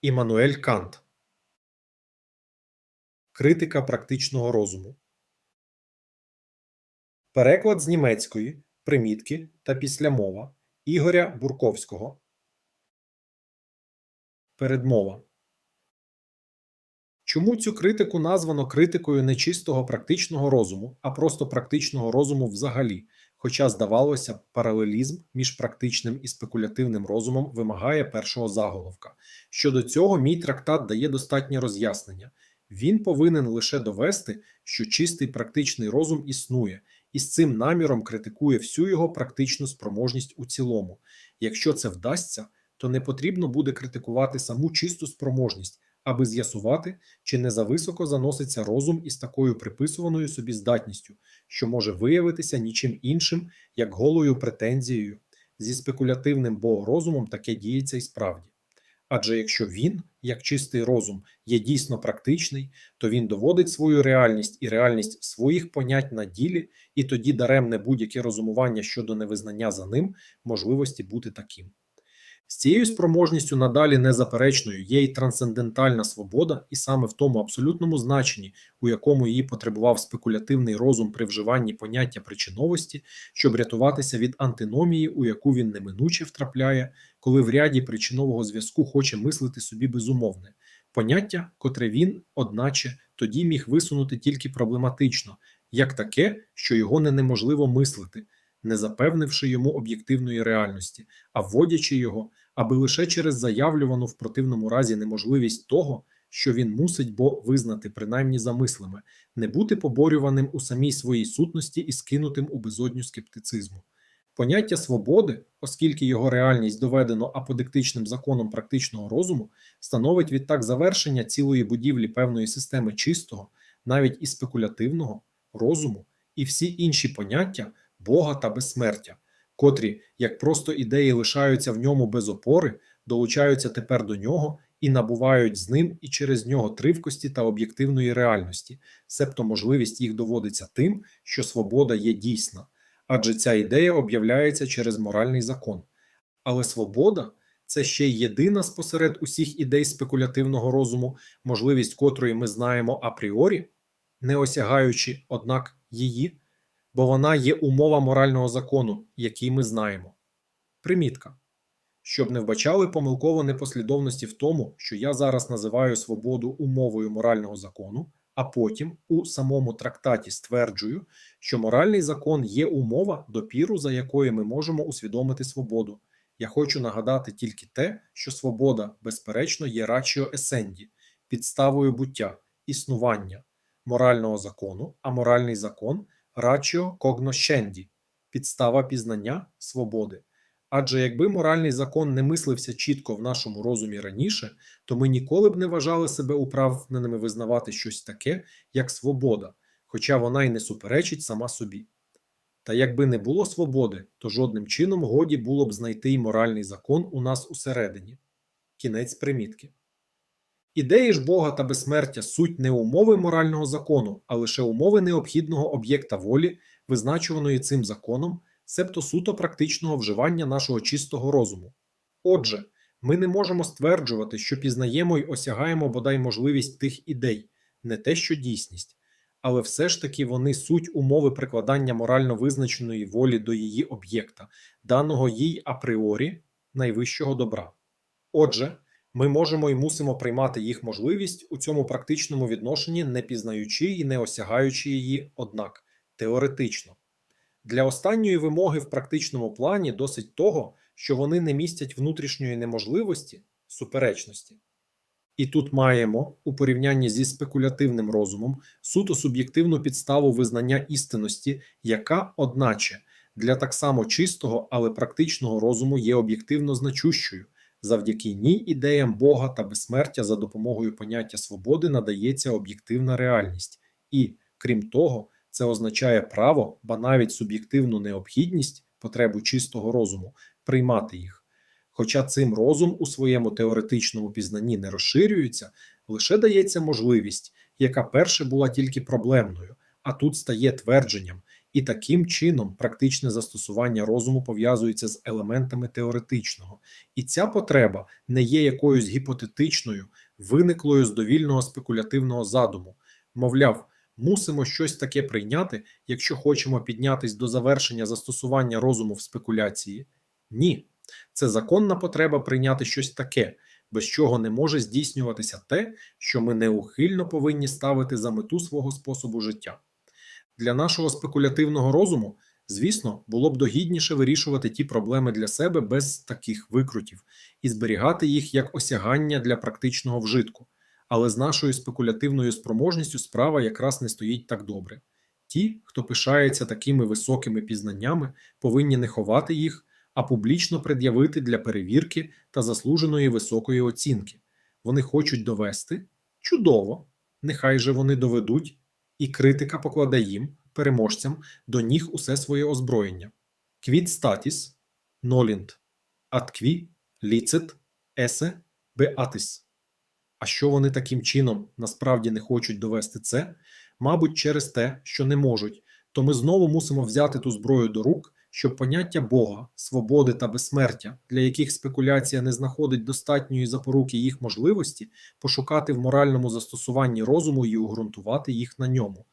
Іммануель Кант. Критика практичного розуму. Переклад з німецької примітки та післямова Ігоря Бурковського. Передмова. Чому цю критику названо критикою не чистого практичного розуму, а просто практичного розуму взагалі? Хоча, здавалося паралелізм між практичним і спекулятивним розумом вимагає першого заголовка. Щодо цього, мій трактат дає достатнє роз'яснення. Він повинен лише довести, що чистий практичний розум існує, і з цим наміром критикує всю його практичну спроможність у цілому. Якщо це вдасться, то не потрібно буде критикувати саму чисту спроможність, аби з'ясувати, чи не зависоко заноситься розум із такою приписуваною собі здатністю, що може виявитися нічим іншим, як голою претензією. Зі спекулятивним бо розумом таке діється і справді. Адже якщо він, як чистий розум, є дійсно практичний, то він доводить свою реальність і реальність своїх понять на ділі, і тоді даремне будь-яке розумування щодо невизнання за ним можливості бути таким. З цією спроможністю надалі незаперечною є й трансцендентальна свобода, і саме в тому абсолютному значенні, у якому її потребував спекулятивний розум при вживанні поняття причиновості, щоб рятуватися від антиномії, у яку він неминуче втрапляє, коли в ряді причинового зв'язку хоче мислити собі безумовне. Поняття, котре він, одначе, тоді міг висунути тільки проблематично, як таке, що його не неможливо мислити не запевнивши йому об'єктивної реальності, а вводячи його, аби лише через заявлювану в противному разі неможливість того, що він мусить бо визнати, принаймні замислами, не бути поборюваним у самій своїй сутності і скинутим у безодню скептицизму. Поняття свободи, оскільки його реальність доведено аподектичним законом практичного розуму, становить відтак завершення цілої будівлі певної системи чистого, навіть і спекулятивного розуму, і всі інші поняття. Бога та безсмертя, котрі, як просто ідеї лишаються в ньому без опори, долучаються тепер до нього і набувають з ним і через нього тривкості та об'єктивної реальності, себто можливість їх доводиться тим, що свобода є дійсна, адже ця ідея об'являється через моральний закон. Але свобода це ще єдина спосеред усіх ідей спекулятивного розуму, можливість котрої ми знаємо апріорі, не осягаючи, однак, її бо вона є умова морального закону, який ми знаємо. Примітка. Щоб не вбачали помилково непослідовності в тому, що я зараз називаю свободу умовою морального закону, а потім у самому трактаті стверджую, що моральний закон є умова, допіру, за якою ми можемо усвідомити свободу. Я хочу нагадати тільки те, що свобода, безперечно, є рачіо есенді, підставою буття, існування морального закону, а моральний закон Рачіо когнощенді підстава пізнання свободи. Адже якби моральний закон не мислився чітко в нашому розумі раніше, то ми ніколи б не вважали себе управненими визнавати щось таке, як свобода, хоча вона й не суперечить сама собі. Та якби не було свободи, то жодним чином годі було б знайти й моральний закон у нас усередині. Кінець примітки. Ідеї ж Бога та безсмертя суть не умови морального закону, а лише умови необхідного об'єкта волі, визначуваної цим законом, себто суто практичного вживання нашого чистого розуму. Отже, ми не можемо стверджувати, що пізнаємо й осягаємо бодай можливість тих ідей, не те, що дійсність, але все ж таки вони суть умови прикладання морально визначеної волі до її об'єкта, даного їй апріорі найвищого добра. Отже, ми можемо і мусимо приймати їх можливість у цьому практичному відношенні, не пізнаючи і не осягаючи її, однак теоретично. Для останньої вимоги в практичному плані досить того, що вони не містять внутрішньої неможливості суперечності. І тут маємо у порівнянні зі спекулятивним розумом суто суб'єктивну підставу визнання істинності, яка, одначе, для так само чистого, але практичного розуму є об'єктивно значущою, Завдяки ній ідеям Бога та безсмертя за допомогою поняття свободи надається об'єктивна реальність, і, крім того, це означає право, ба навіть суб'єктивну необхідність, потребу чистого розуму, приймати їх. Хоча цим розум у своєму теоретичному пізнанні не розширюється, лише дається можливість, яка перше була тільки проблемною, а тут стає твердженням, І таким чином практичне застосування розуму пов'язується з елементами теоретичного. І ця потреба не є якоюсь гіпотетичною, виниклою з довільного спекулятивного задуму. Мовляв, мусимо щось таке прийняти, якщо хочемо піднятись до завершення застосування розуму в спекуляції. Ні, це законна потреба прийняти щось таке, без чого не може здійснюватися те, що ми неухильно повинні ставити за мету свого способу життя. Для нашого спекулятивного розуму, звісно, було б догідніше вирішувати ті проблеми для себе без таких викрутів і зберігати їх як осягання для практичного вжитку. Але з нашою спекулятивною спроможністю справа якраз не стоїть так добре. Ті, хто пишається такими високими пізнаннями, повинні не ховати їх, а публічно пред'явити для перевірки та заслуженої високої оцінки. Вони хочуть довести чудово, нехай же вони доведуть, і критика покладе їм, переможцям, до ніг усе своє озброєння. Квід статіс нолінд, аткві, ліцит, есе, беатис. А що вони таким чином насправді не хочуть довести це? Мабуть, через те, що не можуть, то ми знову мусимо взяти ту зброю до рук, щоб поняття Бога, свободи та безсмертя, для яких спекуляція не знаходить достатньої запоруки їх можливості, пошукати в моральному застосуванні розуму і уґрунтувати їх на ньому.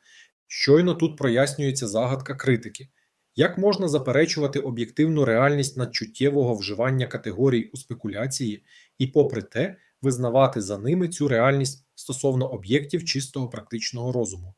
Щойно тут прояснюється загадка критики. Як можна заперечувати об'єктивну реальність надчуттєвого вживання категорій у спекуляції і, попри те, визнавати за ними цю реальність стосовно об'єктів чистого практичного розуму?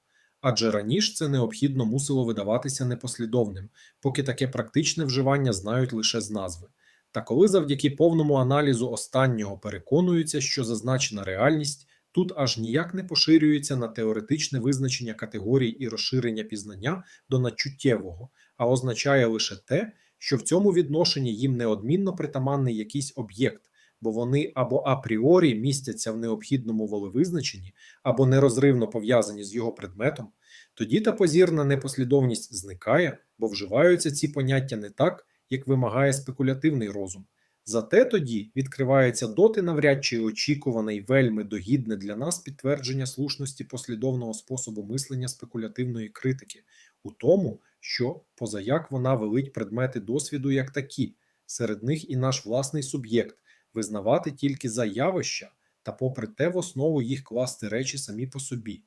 Адже раніше це необхідно мусило видаватися непослідовним, поки таке практичне вживання знають лише з назви. Та коли завдяки повному аналізу останнього переконуються, що зазначена реальність тут аж ніяк не поширюється на теоретичне визначення категорій і розширення пізнання до надчуттєвого, а означає лише те, що в цьому відношенні їм неодмінно притаманний якийсь об'єкт, бо вони або апріорі містяться в необхідному волевизначенні, або нерозривно пов'язані з його предметом, тоді та позірна непослідовність зникає, бо вживаються ці поняття не так, як вимагає спекулятивний розум. Зате тоді відкривається доти навряд чи очікуване й вельми догідне для нас підтвердження слушності послідовного способу мислення спекулятивної критики, у тому, що позаяк вона велить предмети досвіду як такі, серед них і наш власний суб'єкт, визнавати тільки за явища та, попри те, в основу їх класти речі самі по собі.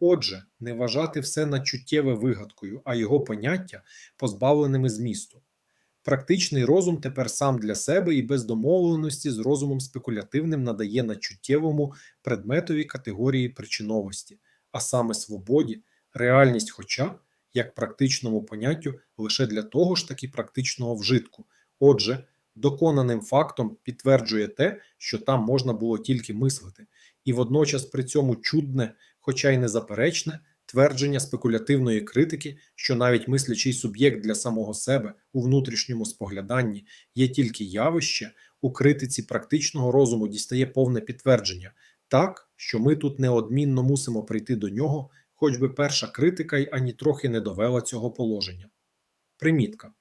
Отже, не вважати все надчуттєве вигадкою, а його поняття позбавленими змісту. Практичний розум тепер сам для себе і без домовленості з розумом спекулятивним надає надчуттєвому предметові категорії причиновості, а саме свободі, реальність, хоча як практичному поняттю лише для того ж таки практичного вжитку. Отже, доконаним фактом підтверджує те, що там можна було тільки мислити, і водночас при цьому чудне, хоча й незаперечне, твердження спекулятивної критики, що навіть мислячий суб'єкт для самого себе у внутрішньому спогляданні є тільки явище, у критиці практичного розуму дістає повне підтвердження, так що ми тут неодмінно мусимо прийти до нього, хоч би перша критика й ані трохи не довела цього положення. Примітка.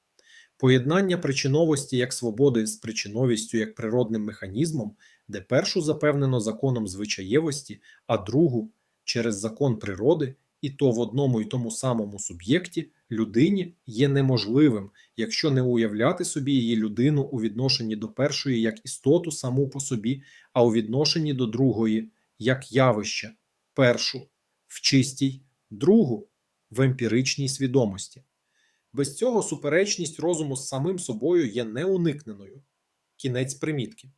Поєднання причиновості як свободи з причиновістю як природним механізмом, де першу запевнено законом звичаєвості, а другу через закон природи, і то в одному і тому самому суб'єкті людині є неможливим, якщо не уявляти собі її людину у відношенні до першої як істоту саму по собі, а у відношенні до другої як явище, першу в чистій, другу в емпіричній свідомості. Без цього суперечність розуму з самим собою є неуникненою. Кінець примітки.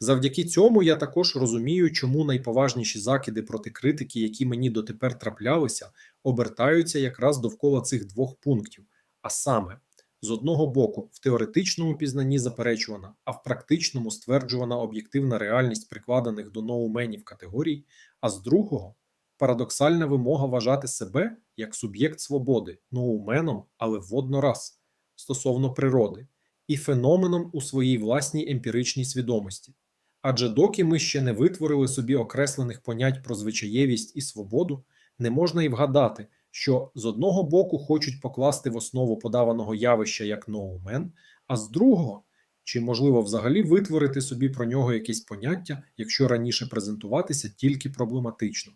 Завдяки цьому я також розумію, чому найповажніші закиди проти критики, які мені дотепер траплялися, обертаються якраз довкола цих двох пунктів. А саме, з одного боку, в теоретичному пізнанні заперечувана, а в практичному стверджувана об'єктивна реальність прикладених до ноуменів категорій, а з другого парадоксальна вимога вважати себе як суб'єкт свободи, ноуменом, але воднораз, стосовно природи, і феноменом у своїй власній емпіричній свідомості. Адже доки ми ще не витворили собі окреслених понять про звичаєвість і свободу, не можна і вгадати, що з одного боку хочуть покласти в основу подаваного явища як ноумен, а з другого Чи можливо взагалі витворити собі про нього якесь поняття, якщо раніше презентуватися тільки проблематично?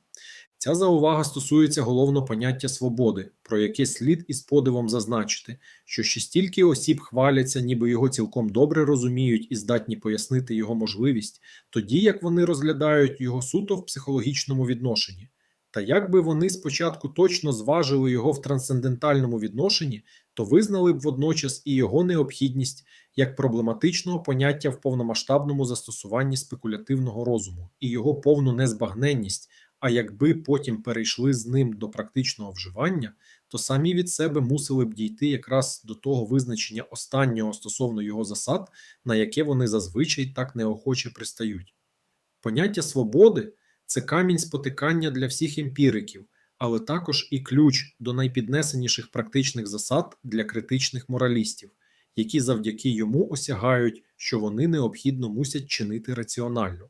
Ця заувага стосується головно поняття свободи, про яке слід із подивом зазначити, що ще стільки осіб хваляться, ніби його цілком добре розуміють і здатні пояснити його можливість, тоді як вони розглядають його суто в психологічному відношенні. Та якби вони спочатку точно зважили його в трансцендентальному відношенні, то визнали б водночас і його необхідність як проблематичного поняття в повномасштабному застосуванні спекулятивного розуму і його повну незбагненність. А якби потім перейшли з ним до практичного вживання, то самі від себе мусили б дійти якраз до того визначення останнього стосовно його засад, на яке вони зазвичай так неохоче пристають. Поняття свободи це камінь спотикання для всіх емпіриків, але також і ключ до найпіднесеніших практичних засад для критичних моралістів, які завдяки йому осягають, що вони необхідно мусять чинити раціонально.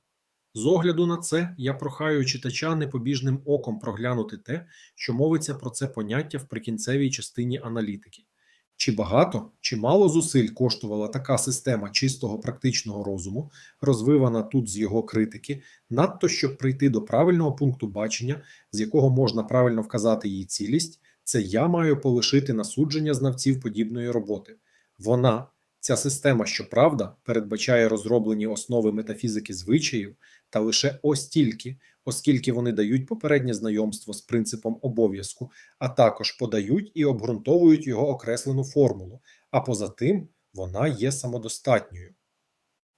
З огляду на це я прохаю читача непобіжним оком проглянути те, що мовиться про це поняття в прикінцевій частині аналітики. Чи багато, чи мало зусиль коштувала така система чистого практичного розуму, розвивана тут з його критики, надто щоб прийти до правильного пункту бачення, з якого можна правильно вказати її цілість, це я маю полишити на судження знавців подібної роботи. Вона, ця система, щоправда, передбачає розроблені основи метафізики звичаїв, та лише ось тільки, оскільки вони дають попереднє знайомство з принципом обов'язку, а також подають і обґрунтовують його окреслену формулу, а поза тим вона є самодостатньою.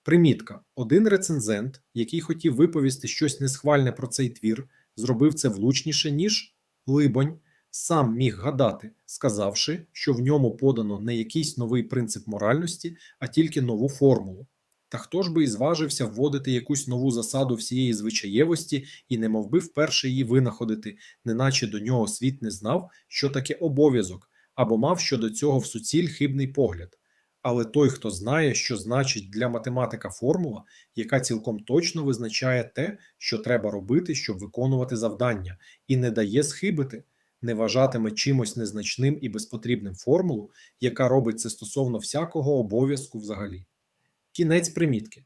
Примітка: один рецензент, який хотів виповісти щось несхвальне про цей твір, зробив це влучніше, ніж либонь, сам міг гадати, сказавши, що в ньому подано не якийсь новий принцип моральності, а тільки нову формулу. Та хто ж би і зважився вводити якусь нову засаду всієї звичаєвості і не мов би вперше її винаходити, неначе до нього світ не знав, що таке обов'язок, або мав щодо цього в суціль хибний погляд. Але той, хто знає, що значить для математика формула, яка цілком точно визначає те, що треба робити, щоб виконувати завдання, і не дає схибити, не вважатиме чимось незначним і безпотрібним формулу, яка робить це стосовно всякого обов'язку взагалі. Кінець примітки.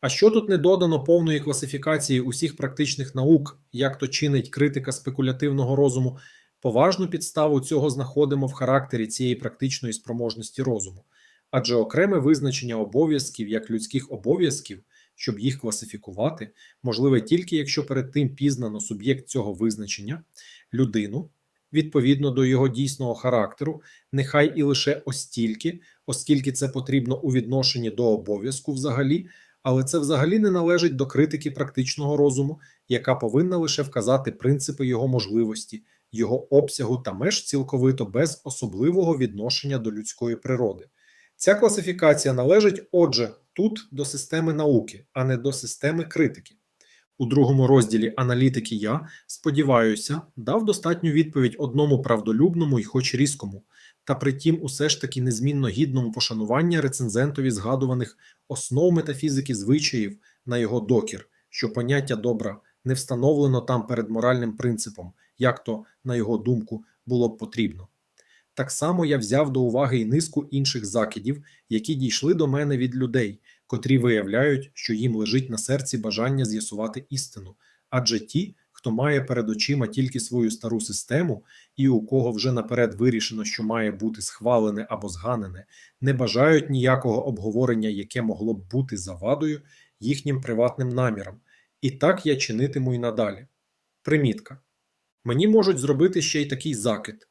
А що тут не додано повної класифікації усіх практичних наук, як то чинить критика спекулятивного розуму, поважну підставу цього знаходимо в характері цієї практичної спроможності розуму, адже окреме визначення обов'язків як людських обов'язків, щоб їх класифікувати, можливе тільки якщо перед тим пізнано суб'єкт цього визначення, людину, відповідно до його дійсного характеру, нехай і лише остільки, оскільки це потрібно у відношенні до обов'язку взагалі, але це взагалі не належить до критики практичного розуму, яка повинна лише вказати принципи його можливості, його обсягу та меж цілковито без особливого відношення до людської природи. Ця класифікація належить, отже, тут до системи науки, а не до системи критики. У другому розділі аналітики я, сподіваюся, дав достатню відповідь одному правдолюбному і хоч різкому, та притім усе ж таки незмінно гідному пошанування рецензентові згадуваних основ метафізики звичаїв на його докір, що поняття добра не встановлено там перед моральним принципом, як то, на його думку, було б потрібно. Так само я взяв до уваги і низку інших закидів, які дійшли до мене від людей, котрі виявляють, що їм лежить на серці бажання з'ясувати істину, адже ті, хто має перед очима тільки свою стару систему, і у кого вже наперед вирішено, що має бути схвалене або зганене, не бажають ніякого обговорення, яке могло б бути завадою їхнім приватним намірам. І так я чинитиму й надалі. Примітка. Мені можуть зробити ще й такий закид.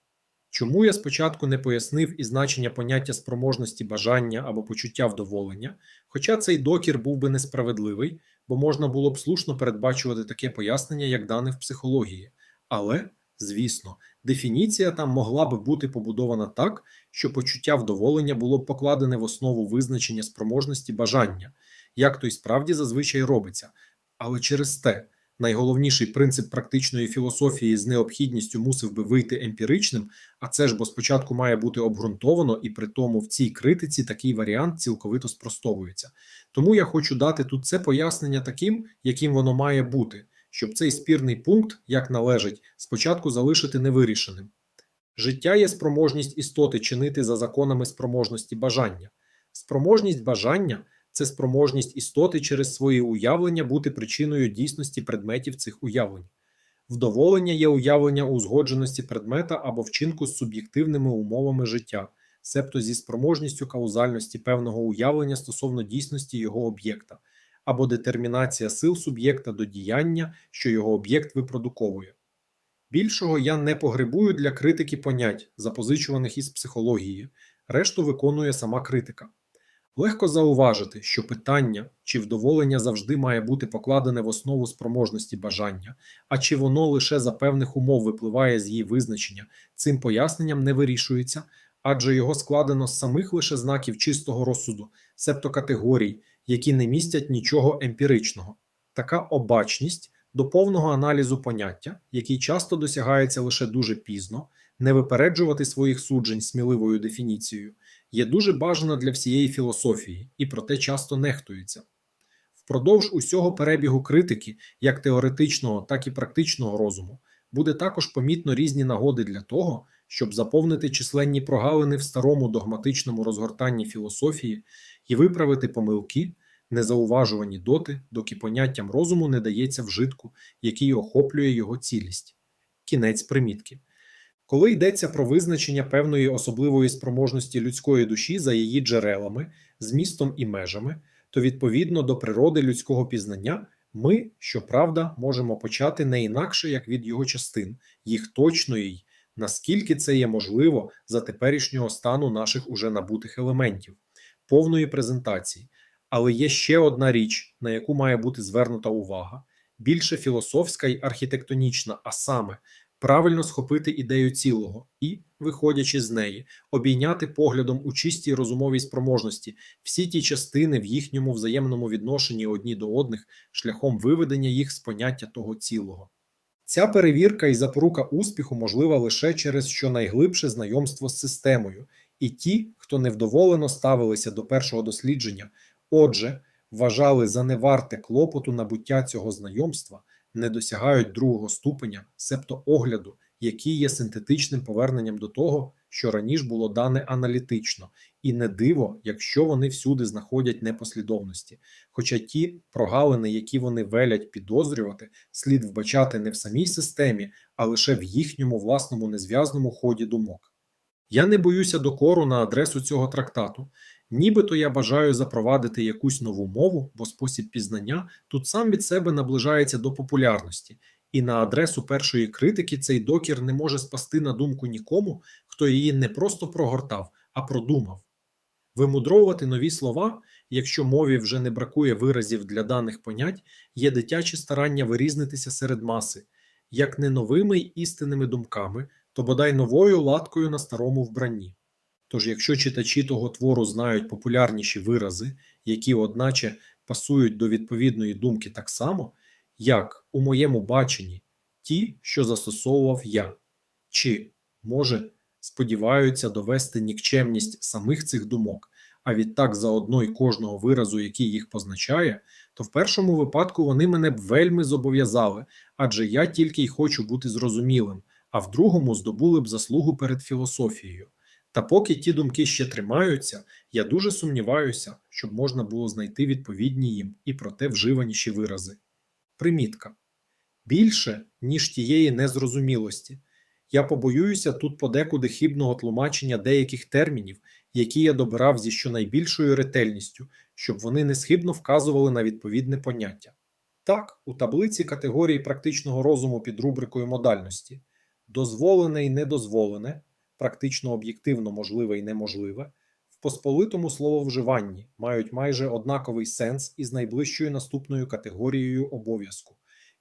Чому я спочатку не пояснив і значення поняття спроможності бажання або почуття вдоволення, хоча цей докір був би несправедливий, бо можна було б слушно передбачувати таке пояснення, як дане в психології. Але, звісно, дефініція там могла би бути побудована так, що почуття вдоволення було б покладене в основу визначення спроможності бажання, як то й справді зазвичай робиться, але через те. Найголовніший принцип практичної філософії з необхідністю мусив би вийти емпіричним, а це ж бо спочатку має бути обґрунтовано, і при тому в цій критиці такий варіант цілковито спростовується. Тому я хочу дати тут це пояснення таким, яким воно має бути, щоб цей спірний пункт, як належить, спочатку залишити невирішеним. Життя є спроможність істоти чинити за законами спроможності бажання. Спроможність бажання це спроможність істоти через свої уявлення бути причиною дійсності предметів цих уявлень. Вдоволення є уявлення узгодженості предмета або вчинку з суб'єктивними умовами життя, себто зі спроможністю каузальності певного уявлення стосовно дійсності його об'єкта, або детермінація сил суб'єкта до діяння, що його об'єкт випродуковує. Більшого я не погребую для критики понять, запозичуваних із психології, решту виконує сама критика. Легко зауважити, що питання, чи вдоволення завжди має бути покладене в основу спроможності бажання, а чи воно лише за певних умов випливає з її визначення, цим поясненням не вирішується, адже його складено з самих лише знаків чистого розсуду, себто категорій, які не містять нічого емпіричного. Така обачність до повного аналізу поняття, який часто досягається лише дуже пізно, не випереджувати своїх суджень сміливою дефініцією, є дуже бажана для всієї філософії і проте часто нехтується. Впродовж усього перебігу критики, як теоретичного, так і практичного розуму, буде також помітно різні нагоди для того, щоб заповнити численні прогалини в старому догматичному розгортанні філософії і виправити помилки, незауважувані доти, доки поняттям розуму не дається вжитку, який охоплює його цілість. Кінець примітки. Коли йдеться про визначення певної особливої спроможності людської душі за її джерелами, змістом і межами, то відповідно до природи людського пізнання ми, щоправда, можемо почати не інакше, як від його частин, їх точної, наскільки це є можливо за теперішнього стану наших уже набутих елементів, повної презентації. Але є ще одна річ, на яку має бути звернута увага, більше філософська й архітектонічна, а саме правильно схопити ідею цілого і, виходячи з неї, обійняти поглядом у чистій розумовій спроможності всі ті частини в їхньому взаємному відношенні одні до одних шляхом виведення їх з поняття того цілого. Ця перевірка і запорука успіху можлива лише через щонайглибше знайомство з системою, і ті, хто невдоволено ставилися до першого дослідження, отже, вважали за неварте клопоту набуття цього знайомства, не досягають другого ступеня, себто огляду, який є синтетичним поверненням до того, що раніше було дане аналітично, і не диво, якщо вони всюди знаходять непослідовності. Хоча ті прогалини, які вони велять підозрювати, слід вбачати не в самій системі, а лише в їхньому власному незв'язному ході думок. Я не боюся докору на адресу цього трактату. Нібито я бажаю запровадити якусь нову мову, бо спосіб пізнання тут сам від себе наближається до популярності, і на адресу першої критики цей докір не може спасти на думку нікому, хто її не просто прогортав, а продумав. Вимудровувати нові слова, якщо мові вже не бракує виразів для даних понять, є дитяче старання вирізнитися серед маси, як не новими й істинними думками, то бодай новою латкою на старому вбранні. Тож, якщо читачі того твору знають популярніші вирази, які, одначе, пасують до відповідної думки так само, як у моєму баченні ті, що застосовував я, чи, може, сподіваються довести нікчемність самих цих думок, а відтак заодно й кожного виразу, який їх позначає, то в першому випадку вони мене б вельми зобов'язали, адже я тільки й хочу бути зрозумілим, а в другому здобули б заслугу перед філософією. Та поки ті думки ще тримаються, я дуже сумніваюся, щоб можна було знайти відповідні їм і проте вживаніші вирази. Примітка. Більше, ніж тієї незрозумілості. Я побоююся тут подекуди хибного тлумачення деяких термінів, які я добирав зі щонайбільшою ретельністю, щоб вони несхибно вказували на відповідне поняття. Так, у таблиці категорії практичного розуму під рубрикою модальності дозволене і недозволене практично об'єктивно можливе і неможливе, в посполитому слововживанні мають майже однаковий сенс із найближчою наступною категорією обов'язку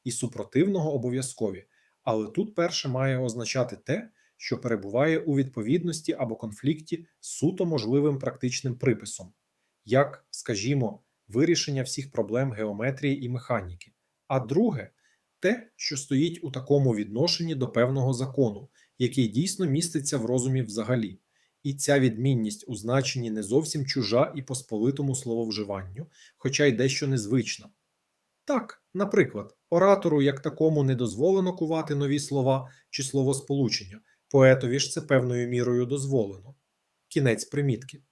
і супротивного обов'язкові, але тут перше має означати те, що перебуває у відповідності або конфлікті з суто можливим практичним приписом, як, скажімо, вирішення всіх проблем геометрії і механіки, а друге те, що стоїть у такому відношенні до певного закону, який дійсно міститься в розумі взагалі, і ця відмінність у значенні не зовсім чужа і посполитому слововживанню, хоча й дещо незвична. Так, наприклад, оратору як такому не дозволено кувати нові слова чи словосполучення, поетові ж це певною мірою дозволено. Кінець примітки.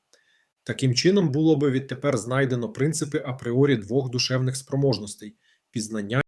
Таким чином було би відтепер знайдено принципи апріорі двох душевних спроможностей пізнання